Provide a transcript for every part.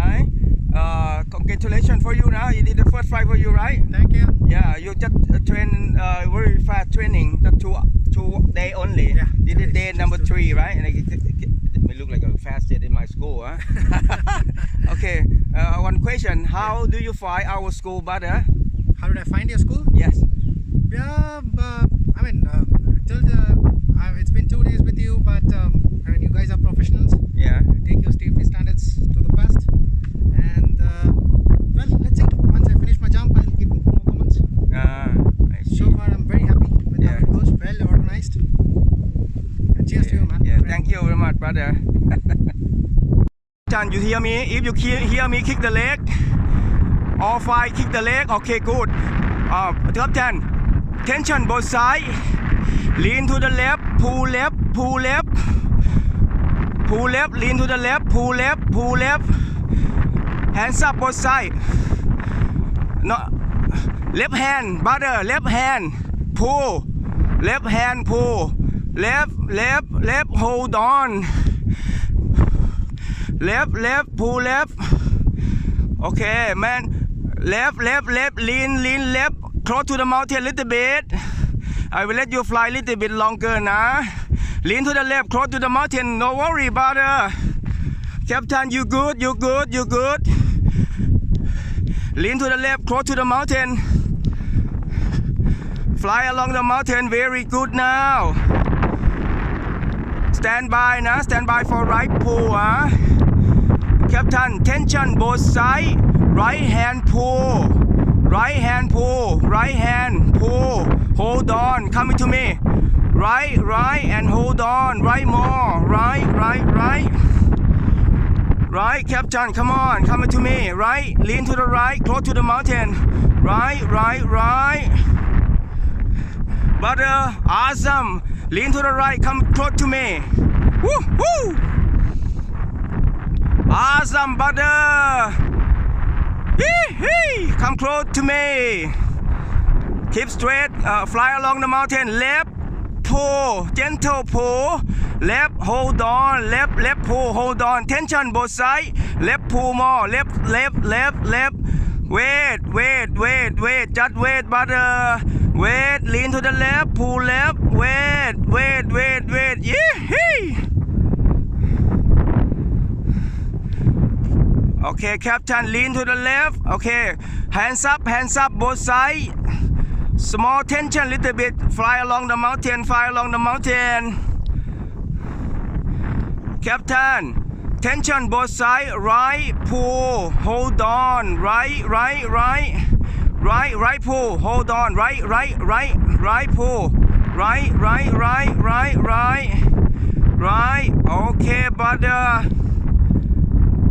right? Uh, congratulations for you now. You did the first flight for you, right? Thank you. Yeah, you just uh, train uh, very fast training. The two two day only. Yeah, Did it day number three, right? And it, it, it, look like a fastest in my school, huh? okay. Uh, one question: How do you find our school better? How did I find your school? Yes. Yeah, uh, I mean, uh, till the, uh, it's been two days you very much, brother. Chan, you hear me? If you hear hear me, kick the leg. All five, kick the leg. Okay, good. Uh, top 10. Tension both side. Lean to the left, pull left, pull left. Pull left, lean to the left, pull left, pull left. Hands up both side. No, left hand, brother, left hand. Pull. Left hand pull. Left, left, left, hold on. Left, left, pull left. Okay, man. Left, left, left, lean, lean, left. Close to the mountain little bit. I will let you fly a little bit longer na. Lean to the left, close to the mountain. No worry, brother. Captain, you good, you good, you good. Lean to the left, close to the mountain. Fly along the mountain, very good now. Stand by na, stand by for right pull ah. Captain, tension both side. Right hand pull. Right hand pull. Right hand pull. Hold on. Coming to me. Right, right, and hold on. Right more. Right, right, right. Right, Captain, come on. Coming to me. Right, lean to the right. Close to the mountain. Right, right, right. Brother, awesome. Lean to the right. Come close to me. Woo, woo. Awesome, brother. Hee, hee. Come close to me. Keep straight. Uh, fly along the mountain. Left pull. Gentle pull. Left hold on. Left left pull. Hold on. Tension both side. Left pull more. Left left left left. Wait wait wait wait. Just wait, brother. Wait. Lean to the left. Pull left. Wait wait wait wait. Yee. Okay, Captain, lean to the left. Okay, hands up, hands up, both side. Small tension, little bit. Fly along the mountain, fly along the mountain. Captain, tension both side. Right, pull, hold on. Right, right, right. Right, right, pull, hold on. Right, right, right, right, pull. Right, right, right, right, right. Right. Okay, brother.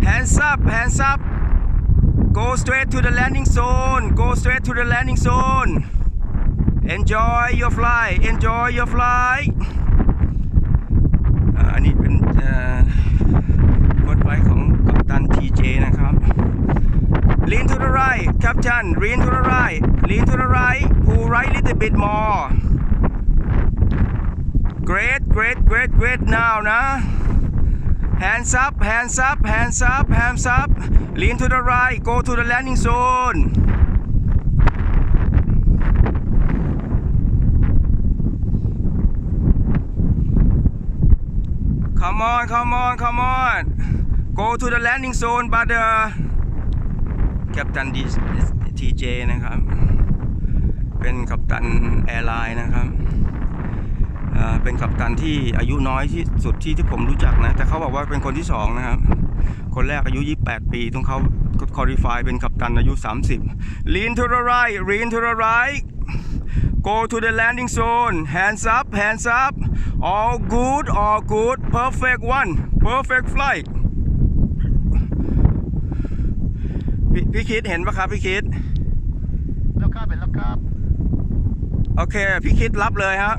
Hands up, hands up. Go straight to the landing zone. Go straight to the landing zone. Enjoy your flight. Enjoy your flight. อ่าอันนี้เป็นเอ่อรถไฟของกัปตัน TJ นะครับ Lean to the right, Captain. Lean to the right. Lean to the right. Pull right little bit more. Great, great, great, great now นะ Hands up, hands up, hands up, hands up. Lean to the right, go to the landing zone. Come on, come on, come on. Go to the landing zone, brother. Captain TJ นะครับ เป็นกัปตันแอร์ไลน์นะครับ เป็นกัปตันที่อายุน้อยที่สุดที่ที่ผมรู้จักนะ แต่เขาบอกว่าเป็นคนที่สองนะครับ คนแรกอายุ 28 ปีต้องเขาคอลี่ฟายเป็นกัปตันอายุ 30 Lean to the right lean to the right go to the landing zone hands up hands up all good all good perfect one perfect flight พี่พี่คิดเห็นปะครับพี่คิดแล้วครับเป็นแล้วครับ โอเค พี่คิดรับเลยฮะ